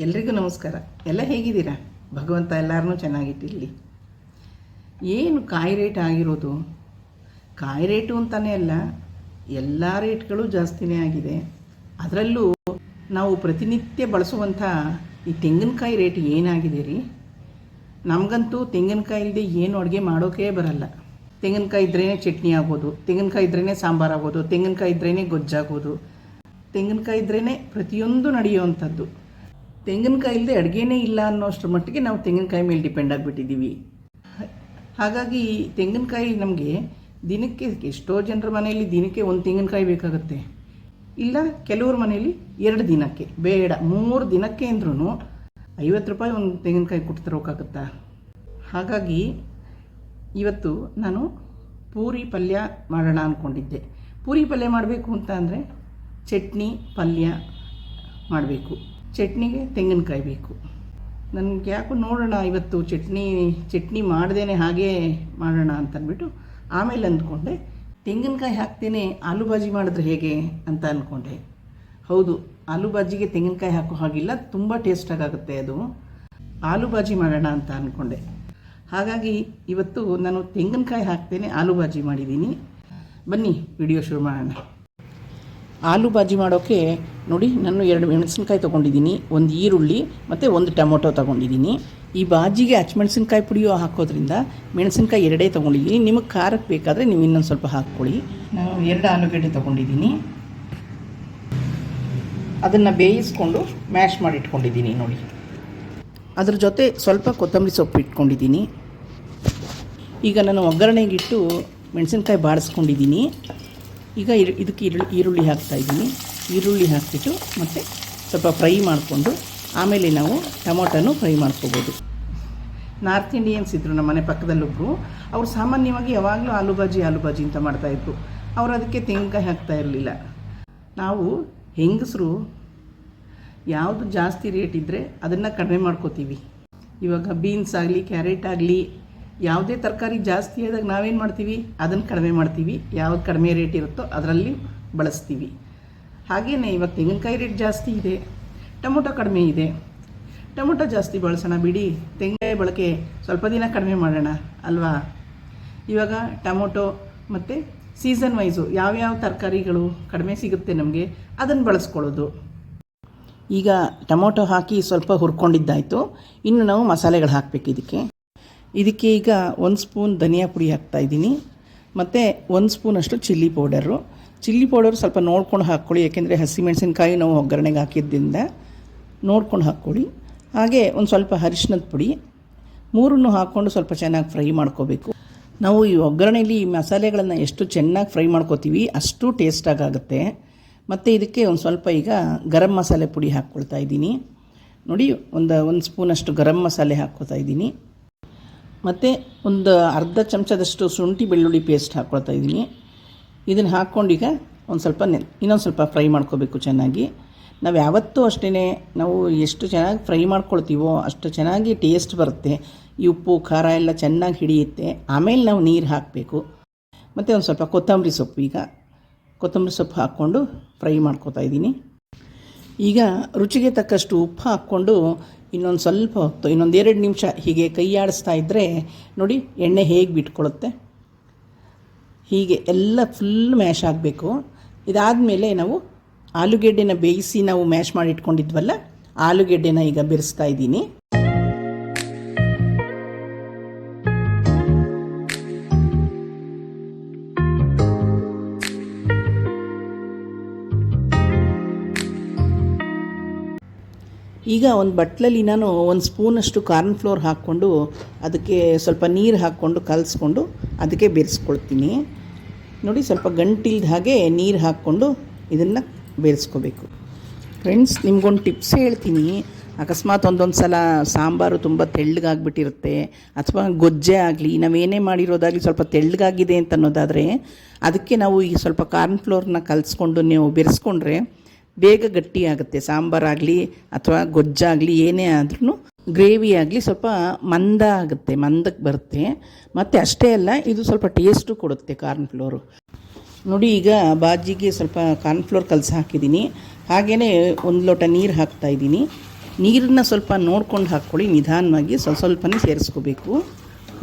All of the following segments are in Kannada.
ಎಲ್ರಿಗೂ ನಮಸ್ಕಾರ. ಎಲ್ಲ ಹೇಗಿದ್ದೀರಾ? ಭಗವಂತ ಎಲ್ಲರನ್ನೂ ಚೆನ್ನಾಗಿಟ್ಟಿರಲಿ. ಏನು ಕಾಯಿ ರೇಟ್ ಆಗಿರೋದು? ಕಾಯಿ ರೇಟು ಅಂತಲೇ ಅಲ್ಲ, ಎಲ್ಲ ರೇಟ್ಗಳು ಜಾಸ್ತಿನೇ ಆಗಿದೆ. ಅದರಲ್ಲೂ ನಾವು ಪ್ರತಿನಿತ್ಯ ಬಳಸುವಂಥ ಈ ತೆಂಗಿನಕಾಯಿ ರೇಟ್ ಏನಾಗಿದೆ ರೀ? ನಮಗಂತೂ ತೆಂಗಿನಕಾಯಿ ಇಲ್ಲದೆ ಏನು ಅಡುಗೆ ಮಾಡೋಕೆ ಬರಲ್ಲ. ತೆಂಗಿನಕಾಯಿ ಇದ್ರೇ ಚಟ್ನಿ ಆಗ್ಬೋದು, ತೆಂಗಿನಕಾಯಿ ಇದ್ರೇ ಸಾಂಬಾರು ಆಗ್ಬೋದು, ತೆಂಗಿನಕಾಯಿ ಇದ್ರೇ ಗೊಜ್ಜಾಗೋದು, ತೆಂಗಿನಕಾಯಿ ಇದ್ರೇ ಪ್ರತಿಯೊಂದು ನಡೆಯುವಂಥದ್ದು. ತೆಂಗಿನಕಾಯಿ ಇಲ್ಲದೆ ಅಡುಗೆನೇ ಇಲ್ಲ ಅನ್ನೋಷ್ಟರ ಮಟ್ಟಿಗೆ ನಾವು ತೆಂಗಿನಕಾಯಿ ಮೇಲೆ ಡಿಪೆಂಡ್ ಆಗಿಬಿಟ್ಟಿದ್ದೀವಿ. ಹಾಗಾಗಿ ತೆಂಗಿನಕಾಯಿ ನಮಗೆ ದಿನಕ್ಕೆ ಎಷ್ಟೋ ಜನರ ಮನೆಯಲ್ಲಿ ದಿನಕ್ಕೆ ಒಂದು ತೆಂಗಿನಕಾಯಿ ಬೇಕಾಗುತ್ತೆ. ಇಲ್ಲ, ಕೆಲವ್ರ ಮನೆಯಲ್ಲಿ ಎರಡು ದಿನಕ್ಕೆ, ಬೇಡ, ಮೂರು ದಿನಕ್ಕೆ ಅಂದ್ರೂ ಐವತ್ತು ರೂಪಾಯಿ ಒಂದು ತೆಂಗಿನಕಾಯಿ ಕೊಟ್ಟು ತರೋಕ್ಕಾಗುತ್ತಾ ಹಾಗಾಗಿ ಇವತ್ತು ನಾನು ಪೂರಿ ಪಲ್ಯ ಮಾಡೋಣ ಅಂದ್ಕೊಂಡಿದ್ದೆ ಪೂರಿ ಪಲ್ಯ ಮಾಡಬೇಕು ಅಂತ ಅಂದರೆ ಚಟ್ನಿ ಪಲ್ಯ ಮಾಡಬೇಕು. ಚಟ್ನಿಗೆ ತೆಂಗಿನಕಾಯಿ ಬೇಕು. ನನಗೆ ಯಾಕೋ ನೋಡೋಣ ಇವತ್ತು ಚಟ್ನಿ ಚಟ್ನಿ ಮಾಡ್ದೇನೆ ಹಾಗೆ ಮಾಡೋಣ ಅಂತ ಅಂದ್ಬಿಟ್ಟು ಆಮೇಲೆ ಅಂದ್ಕೊಂಡೆ, ತೆಂಗಿನಕಾಯಿ ಹಾಕ್ತೇನೆ, ಆಲೂ ಬಾಜಿ ಮಾಡಿದ್ರೆ ಹೇಗೆ ಅಂತ ಅಂದ್ಕೊಂಡೆ ಹೌದು, ಆಲೂ ಬಾಜಿಗೆ ತೆಂಗಿನಕಾಯಿ ಹಾಕೋ ಹಾಗಿಲ್ಲ, ತುಂಬ ಟೇಸ್ಟಾಗುತ್ತೆ ಅದು. ಆಲೂ ಬಾಜಿ ಮಾಡೋಣ ಅಂತ ಅಂದ್ಕೊಂಡೆ ಹಾಗಾಗಿ ಇವತ್ತು ನಾನು ತೆಂಗಿನಕಾಯಿ ಹಾಕ್ತೇನೆ, ಆಲೂ ಬಾಜಿ ಮಾಡಿದ್ದೀನಿ. ಬನ್ನಿ ವಿಡಿಯೋ ಶುರು ಮಾಡೋಣ. ಆಲೂ ಬಾಜಿ ಮಾಡೋಕ್ಕೆ ನೋಡಿ ನಾನು ಎರಡು ಮೆಣಸಿನ್ಕಾಯಿ ತೊಗೊಂಡಿದ್ದೀನಿ, ಒಂದು ಈರುಳ್ಳಿ ಮತ್ತು ಒಂದು ಟೊಮೊಟೊ ತೊಗೊಂಡಿದ್ದೀನಿ. ಈ ಬಾಜಿಗೆ ಹಚ್ಮೆಣಸಿನ್ಕಾಯಿ ಪುಡಿಯೋ ಹಾಕೋದ್ರಿಂದ ಮೆಣಸಿನ್ಕಾಯಿ ಎರಡೇ ತೊಗೊಂಡಿದ್ದೀನಿ. ನಿಮಗೆ ಖಾರಕ್ಕೆ ಬೇಕಾದರೆ ನೀವು ಇನ್ನೊಂದು ಸ್ವಲ್ಪ ಹಾಕ್ಕೊಳ್ಳಿ. ನಾನು ಎರಡು ಆಲೂಗಡ್ಡೆ ತೊಗೊಂಡಿದ್ದೀನಿ. ಅದನ್ನು ಬೇಯಿಸ್ಕೊಂಡು ಮ್ಯಾಶ್ ಮಾಡಿ ಇಟ್ಕೊಂಡಿದ್ದೀನಿ ನೋಡಿ. ಅದ್ರ ಜೊತೆ ಸ್ವಲ್ಪ ಕೊತ್ತಂಬರಿ ಸೊಪ್ಪು ಇಟ್ಕೊಂಡಿದ್ದೀನಿ. ಈಗ ನಾನು ಒಗ್ಗರಣೆಗಿಟ್ಟು ಮೆಣಸಿನ್ಕಾಯಿ ಬಾಡಿಸ್ಕೊಂಡಿದ್ದೀನಿ. ಈಗ ಇದಕ್ಕೆ ಈರುಳ್ಳಿ ಈರುಳ್ಳಿ ಹಾಕ್ತಾಯಿದ್ದೀನಿ ಈರುಳ್ಳಿ ಹಾಕಿಬಿಟ್ಟು ಮತ್ತು ಸ್ವಲ್ಪ ಫ್ರೈ ಮಾಡಿಕೊಂಡು ಆಮೇಲೆ ನಾವು ಟೊಮೊಟೊನು ಫ್ರೈ ಮಾಡ್ಕೋಬೋದು. ನಾರ್ತ್ ಇಂಡಿಯನ್ಸ್ ಇದ್ದರು ನಮ್ಮ ಮನೆ ಪಕ್ಕದಲ್ಲೊಬ್ಬರು ಅವರು ಸಾಮಾನ್ಯವಾಗಿ ಯಾವಾಗಲೂ ಆಲೂ ಬಾಜಿ ಆಲೂ ಬಾಜಿ ಅಂತ ಮಾಡ್ತಾಯಿದ್ರು ಅವರು ಅದಕ್ಕೆ ತೆಂಗಿನಕಾಯಿ ಹಾಕ್ತಾ ಇರಲಿಲ್ಲ. ನಾವು ಹೆಂಗಸರು ಯಾವುದು ಜಾಸ್ತಿ ರೇಟ್ ಇದ್ದರೆ ಅದನ್ನು ಕಡಿಮೆ ಮಾಡ್ಕೋತೀವಿ. ಇವಾಗ ಬೀನ್ಸ್ ಆಗಲಿ, ಕ್ಯಾರೆಟ್ ಆಗಲಿ ಯಾವುದೇ ತರಕಾರಿ ಜಾಸ್ತಿ ಆದಾಗ ನಾವೇನು ಮಾಡ್ತೀವಿ? ಅದನ್ನು ಕಡಿಮೆ ಮಾಡ್ತೀವಿ. ಯಾವ್ದು ಕಡಿಮೆ ರೇಟ್ ಇರುತ್ತೋ ಅದರಲ್ಲಿ ಬಳಸ್ತೀವಿ. ಹಾಗೆಯೇ ಇವಾಗ ತೆಂಗಿನಕಾಯಿ ರೇಟ್ ಜಾಸ್ತಿ ಇದೆ. ಟೊಮೊಟೊ ಕಡಿಮೆ ಇದೆ. ಟೊಮೊಟೊ ಜಾಸ್ತಿ ಬಳಸೋಣ ಬಿಡಿ. ತೆಂಗಿನಕಾಯಿ ಬಳಕೆ ಸ್ವಲ್ಪ ದಿನ ಕಡಿಮೆ ಮಾಡೋಣ, ಅಲ್ವಾ? ಇವಾಗ ಟೊಮೊಟೊ ಮತ್ತು ಸೀಸನ್ ವೈಸು ಯಾವ್ಯಾವ ತರಕಾರಿಗಳು ಕಡಿಮೆ ಸಿಗುತ್ತೆ ನಮಗೆ ಅದನ್ನು ಬಳಸ್ಕೊಳ್ಳೋದು. ಈಗ ಟೊಮೊಟೊ ಹಾಕಿ ಸ್ವಲ್ಪ ಹುರ್ಕೊಂಡಿದ್ದಾಯಿತು. ಇನ್ನು ನಾವು ಮಸಾಲೆಗಳು ಹಾಕಬೇಕು ಇದಕ್ಕೆ. ಇದಕ್ಕೆ ಈಗ ಒಂದು ಸ್ಪೂನ್ ಧನಿಯಾ ಪುಡಿ ಹಾಕ್ತಾಯಿದ್ದೀನಿ ಮತ್ತು ಒಂದು ಸ್ಪೂನಷ್ಟು ಚಿಲ್ಲಿ ಪೌಡರು. ಚಿಲ್ಲಿ ಪೌಡರ್ ಸ್ವಲ್ಪ ನೋಡ್ಕೊಂಡು ಹಾಕ್ಕೊಳ್ಳಿ, ಯಾಕೆಂದರೆ ಹಸಿಮೆಣಸಿನ್ಕಾಯಿ ನಾವು ಒಗ್ಗರಣೆಗೆ ಹಾಕಿದ್ದರಿಂದ ನೋಡ್ಕೊಂಡು ಹಾಕ್ಕೊಳ್ಳಿ. ಹಾಗೆ ಒಂದು ಸ್ವಲ್ಪ ಅರಿಶಿನದ ಪುಡಿ. ಮೂರನ್ನು ಹಾಕ್ಕೊಂಡು ಸ್ವಲ್ಪ ಚೆನ್ನಾಗಿ ಫ್ರೈ ಮಾಡ್ಕೋಬೇಕು. ನಾವು ಈ ಒಗ್ಗರಣೆಯಲ್ಲಿ ಈ ಮಸಾಲೆಗಳನ್ನು ಎಷ್ಟು ಚೆನ್ನಾಗಿ ಫ್ರೈ ಮಾಡ್ಕೋತೀವಿ ಅಷ್ಟು ಟೇಸ್ಟಾಗಿ ಆಗುತ್ತೆ ಮತ್ತು ಇದಕ್ಕೆ ಒಂದು ಸ್ವಲ್ಪ ಈಗ ಗರಂ ಮಸಾಲೆ ಪುಡಿ ಹಾಕ್ಕೊಳ್ತಾ ಇದ್ದೀನಿ. ನೋಡಿ, ಒಂದು ಒಂದು ಸ್ಪೂನಷ್ಟು ಗರಂ ಮಸಾಲೆ ಹಾಕ್ಕೋತಾ ಇದ್ದೀನಿ. ಮತ್ತು ಒಂದು ಅರ್ಧ ಚಮಚದಷ್ಟು ಶುಂಠಿ ಬೆಳ್ಳುಳ್ಳಿ ಪೇಸ್ಟ್ ಹಾಕ್ಕೊಳ್ತಾ ಇದ್ದೀನಿ. ಇದನ್ನು ಹಾಕ್ಕೊಂಡು ಈಗ ಒಂದು ಸ್ವಲ್ಪ ನೆ ಇನ್ನೊಂದು ಸ್ವಲ್ಪ ಫ್ರೈ ಮಾಡ್ಕೋಬೇಕು ಚೆನ್ನಾಗಿ. ನಾವು ಯಾವತ್ತೂ ಅಷ್ಟೇ ನಾವು ಎಷ್ಟು ಚೆನ್ನಾಗಿ ಫ್ರೈ ಮಾಡ್ಕೊಳ್ತೀವೋ ಅಷ್ಟು ಚೆನ್ನಾಗಿ ಟೇಸ್ಟ್ ಬರುತ್ತೆ. ಈ ಉಪ್ಪು, ಖಾರ ಎಲ್ಲ ಚೆನ್ನಾಗಿ ಹಿಡಿಯುತ್ತೆ. ಆಮೇಲೆ ನಾವು ನೀರು ಹಾಕಬೇಕು. ಮತ್ತು ಒಂದು ಸ್ವಲ್ಪ ಕೊತ್ತಂಬರಿ ಸೊಪ್ಪು ಈಗ. ಕೊತ್ತಂಬರಿ ಸೊಪ್ಪು ಹಾಕ್ಕೊಂಡು ಫ್ರೈ ಮಾಡ್ಕೋತಾ ಇದ್ದೀನಿ. ಈಗ ರುಚಿಗೆ ತಕ್ಕಷ್ಟು ಉಪ್ಪು ಹಾಕ್ಕೊಂಡು ಇನ್ನೊಂದು ಸ್ವಲ್ಪ ಹೊತ್ತು, ಇನ್ನೊಂದು ಎರಡು ನಿಮಿಷ ಹೀಗೆ ಕೈ ಆಡಿಸ್ತಾ ಇದ್ದರೆ ನೋಡಿ ಎಣ್ಣೆ ಹೇಗೆ ಬಿಟ್ಕೊಳುತ್ತೆ. ಹೀಗೆ ಎಲ್ಲ ಫುಲ್ ಮ್ಯಾಶ್ ಆಗಬೇಕು. ಇದಾದಮೇಲೆ ನಾವು ಆಲೂಗೆಡ್ಡೆನ ಬೇಯಿಸಿ ನಾವು ಮ್ಯಾಶ್ ಮಾಡಿಟ್ಕೊಂಡಿದ್ವಲ್ಲ ಆಲೂಗೆಡ್ಡೆನ ಈಗ ಬೆರೆಸ್ತಾ ಇದ್ದೀನಿ. ಈಗ ಒಂದು ಬಟ್ಲಲ್ಲಿ ನಾನು ಒಂದು ಸ್ಪೂನಷ್ಟು ಕಾರ್ನ್ ಫ್ಲೋರ್ ಹಾಕ್ಕೊಂಡು ಅದಕ್ಕೆ ಸ್ವಲ್ಪ ನೀರು ಹಾಕ್ಕೊಂಡು ಕಲಿಸ್ಕೊಂಡು ಅದಕ್ಕೆ ಬೆರೆಸ್ಕೊಳ್ತೀನಿ. ನೋಡಿ ಸ್ವಲ್ಪ ಗಂಟಿಲ್ದ ಹಾಗೆ ನೀರು ಹಾಕ್ಕೊಂಡು ಇದನ್ನು ಬೇಯಿಸ್ಕೋಬೇಕು ಫ್ರೆಂಡ್ಸ್ ನಿಮ್ಗೊಂದು ಟಿಪ್ಸ್ ಹೇಳ್ತೀನಿ. ಅಕಸ್ಮಾತ್ ಒಂದೊಂದು ಸಲ ಸಾಂಬಾರು ತುಂಬ ತೆಳ್ಳಗಾಗ್ಬಿಟ್ಟಿರುತ್ತೆ, ಅಥವಾ ಗೊಜ್ಜೆ ಆಗಲಿ, ನಾವೇನೇ ಮಾಡಿರೋದಾಗಲಿ ಸ್ವಲ್ಪ ತೆಳ್ಳಗಾಗಿದೆ ಅಂತ ಅನ್ನೋದಾದರೆ, ಅದಕ್ಕೆ ನಾವು ಈ ಸ್ವಲ್ಪ ಕಾರ್ನ್ ಫ್ಲೋರ್ನ ಕಲಿಸ್ಕೊಂಡು ನೀವು ಬೆರೆಸ್ಕೊಂಡ್ರೆ ಬೇಗ ಗಟ್ಟಿ ಆಗುತ್ತೆ ಸಾಂಬಾರಾಗಲಿ ಅಥವಾ ಗೊಜ್ಜಾಗಲಿ ಏನೇ ಆದ್ರೂ ಗ್ರೇವಿ ಆಗಲಿ ಸ್ವಲ್ಪ ಮಂದ ಆಗುತ್ತೆ ಮಂದಕ್ಕೆ ಬರುತ್ತೆ. ಮತ್ತು ಅಷ್ಟೇ ಅಲ್ಲ, ಇದು ಸ್ವಲ್ಪ ಟೇಸ್ಟು ಕೊಡುತ್ತೆ ಕಾರ್ನ್ ಫ್ಲೋರು ನೋಡಿ, ಈಗ ಬಾಜಿಗೆ ಸ್ವಲ್ಪ ಕಾರ್ನ್ಫ್ಲೋರ್ ಕಲಸಿ ಹಾಕಿದ್ದೀನಿ. ಹಾಗೆಯೇ ಒಂದು ಲೋಟ ನೀರು ಹಾಕ್ತಾಯಿದ್ದೀನಿ ನೀರನ್ನ ಸ್ವಲ್ಪ ನೋಡ್ಕೊಂಡು ಹಾಕ್ಕೊಳ್ಳಿ, ನಿಧಾನವಾಗಿ ಸ್ವಲ್ಪ ಸ್ವಲ್ಪನೇ ಸೇರಿಸ್ಕೋಬೇಕು.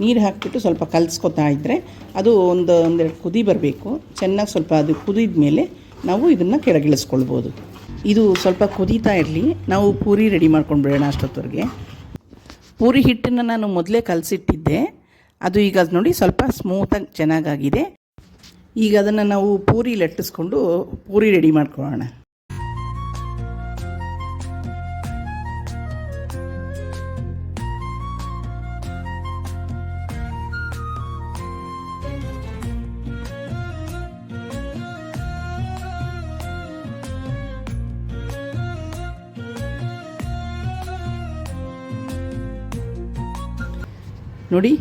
ನೀರು ಹಾಕಿಬಿಟ್ಟು ಸ್ವಲ್ಪ ಕಲಿಸ್ಕೊತಾ ಇದ್ದರೆ ಅದು ಒಂದು ಒಂದೆರಡು ಕುದಿ ಬರಬೇಕು. ಚೆನ್ನಾಗಿ ಸ್ವಲ್ಪ ಅದು ಕುದಿದ ಮೇಲೆ ನಾವು ಇದನ್ನು ಕೆಳಗಿಳಿಸ್ಕೊಳ್ಬೋದು. ಇದು ಸ್ವಲ್ಪ ಕುದೀತಾ ಇರಲಿ. ನಾವು ಪೂರಿ ರೆಡಿ ಮಾಡ್ಕೊಂಡು ಬಿಡೋಣ ಅಷ್ಟೊತ್ತವರೆಗೆ. ಪೂರಿ ಹಿಟ್ಟನ್ನು ನಾನು ಮೊದಲೇ ಕಲಸಿಟ್ಟಿದ್ದೆ. ಅದು ಈಗ ಅದು ನೋಡಿ ಸ್ವಲ್ಪ ಸ್ಮೂತಾಗಿ ಚೆನ್ನಾಗಾಗಿದೆ. ಈಗ ಅದನ್ನು ನಾವು ಪೂರಿ ಲಟ್ಟಿಸ್ಕೊಂಡು ಪೂರಿ ರೆಡಿ ಮಾಡ್ಕೊಳ್ಳೋಣ. ನೋಡಿ,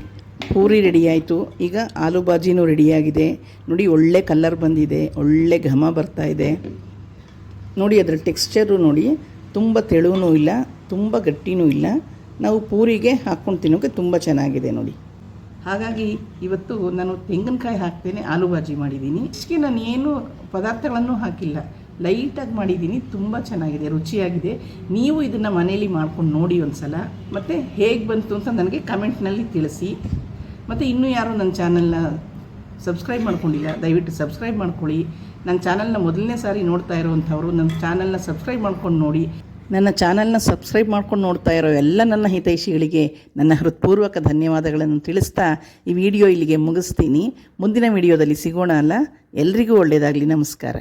ಪೂರಿ ರೆಡಿ ಆಯಿತು. ಈಗ ಆಲೂ ಬಾಜಿನೂ ರೆಡಿಯಾಗಿದೆ ನೋಡಿ, ಒಳ್ಳೆ ಕಲರ್ ಬಂದಿದೆ. ಒಳ್ಳೆ ಘಮ ಬರ್ತಾ ಇದೆ. ನೋಡಿ, ಅದರ ಟೆಕ್ಸ್ಚರು ನೋಡಿ, ತುಂಬ ತೆಳುವೂ ಇಲ್ಲ, ತುಂಬ ಗಟ್ಟಿನೂ ಇಲ್ಲ. ನಾವು ಪೂರಿಗೆ ಹಾಕ್ಕೊಂಡು ತಿನ್ನೋಕ್ಕೆ ತುಂಬ ಚೆನ್ನಾಗಿದೆ ನೋಡಿ. ಹಾಗಾಗಿ ಇವತ್ತು ನಾನು ತೆಂಗಿನಕಾಯಿ ಹಾಕ್ತೇನೆ, ಆಲೂ ಬಾಜಿ ಮಾಡಿದ್ದೀನಿ. ಇಷ್ಟಕ್ಕೆ ನಾನು ಏನು ಪದಾರ್ಥಗಳನ್ನು ಹಾಕಿಲ್ಲ. ಲೈಟಾಗಿ ಮಾಡಿದ್ದೀನಿ, ತುಂಬ ಚೆನ್ನಾಗಿದೆ, ರುಚಿಯಾಗಿದೆ. ನೀವು ಇದನ್ನು ಮನೇಲಿ ಮಾಡ್ಕೊಂಡು ನೋಡಿ ಒಂದು ಸಲ ಮತ್ತು ಹೇಗೆ ಬಂತು ಅಂತ ನನಗೆ ಕಮೆಂಟ್ನಲ್ಲಿ ತಿಳಿಸಿ. ಮತ್ತು ಇನ್ನೂ ಯಾರು ನನ್ನ ಚಾನಲ್ನ ಸಬ್ಸ್ಕ್ರೈಬ್ ಮಾಡ್ಕೊಂಡಿಲ್ಲ, ದಯವಿಟ್ಟು ಸಬ್ಸ್ಕ್ರೈಬ್ ಮಾಡ್ಕೊಳ್ಳಿ. ನನ್ನ ಚಾನಲ್ನ ಮೊದಲನೇ ಸಾರಿ ನೋಡ್ತಾ ಇರೋವಂಥವ್ರು ನನ್ನ ಚಾನಲ್ನ ಸಬ್ಸ್ಕ್ರೈಬ್ ಮಾಡ್ಕೊಂಡು ನೋಡಿ. ನನ್ನ ಚಾನಲ್ನ ಸಬ್ಸ್ಕ್ರೈಬ್ ಮಾಡ್ಕೊಂಡು ನೋಡ್ತಾ ಇರೋ ಎಲ್ಲ ನನ್ನ ಹಿತೈಷಿಗಳಿಗೆ ನನ್ನ ಹೃತ್ಪೂರ್ವಕ ಧನ್ಯವಾದಗಳನ್ನು ತಿಳಿಸ್ತಾ ಈ ವಿಡಿಯೋ ಇಲ್ಲಿಗೆ ಮುಗಿಸ್ತೀನಿ. ಮುಂದಿನ ವಿಡಿಯೋದಲ್ಲಿ ಸಿಗೋಣ ಅಲ್ಲ, ಎಲ್ರಿಗೂ ಒಳ್ಳೆಯದಾಗಲಿ, ನಮಸ್ಕಾರ.